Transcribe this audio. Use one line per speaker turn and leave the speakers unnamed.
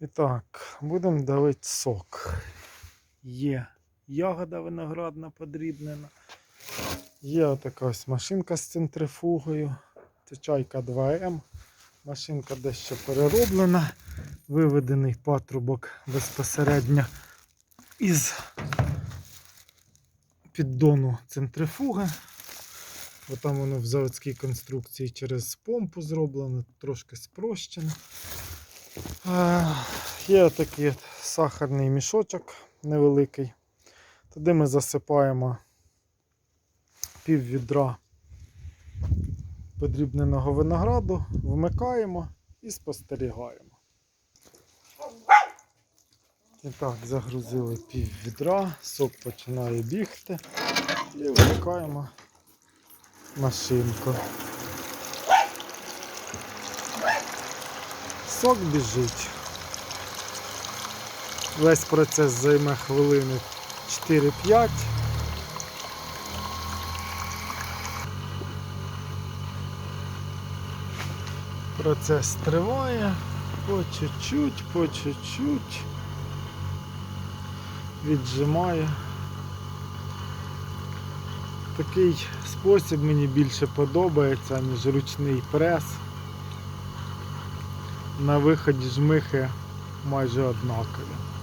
І так, будемо давити сок. Є ягода виноградна подрібнена. Є така ось машинка з центрифугою. Це чайка 2М. Машинка дещо перероблена. Виведений патрубок безпосередньо із піддону центрифуги. Бо там воно в заводській конструкції через помпу зроблено, трошки спрощено. Е, Є такий сахарний мішочок невеликий. Туди ми засипаємо пів відра подрібненого винограду, вмикаємо і спостерігаємо. І так, загрузили пів відра, сок починає бігти і вмикаємо машинку. Сок біжить. Весь процес займе хвилини 4-5. Процес триває по чуть-чуть, по чуть-чуть. Віджимає. Такий спосіб мені більше подобається, ніж ручний прес. На виході з михи майже однакові.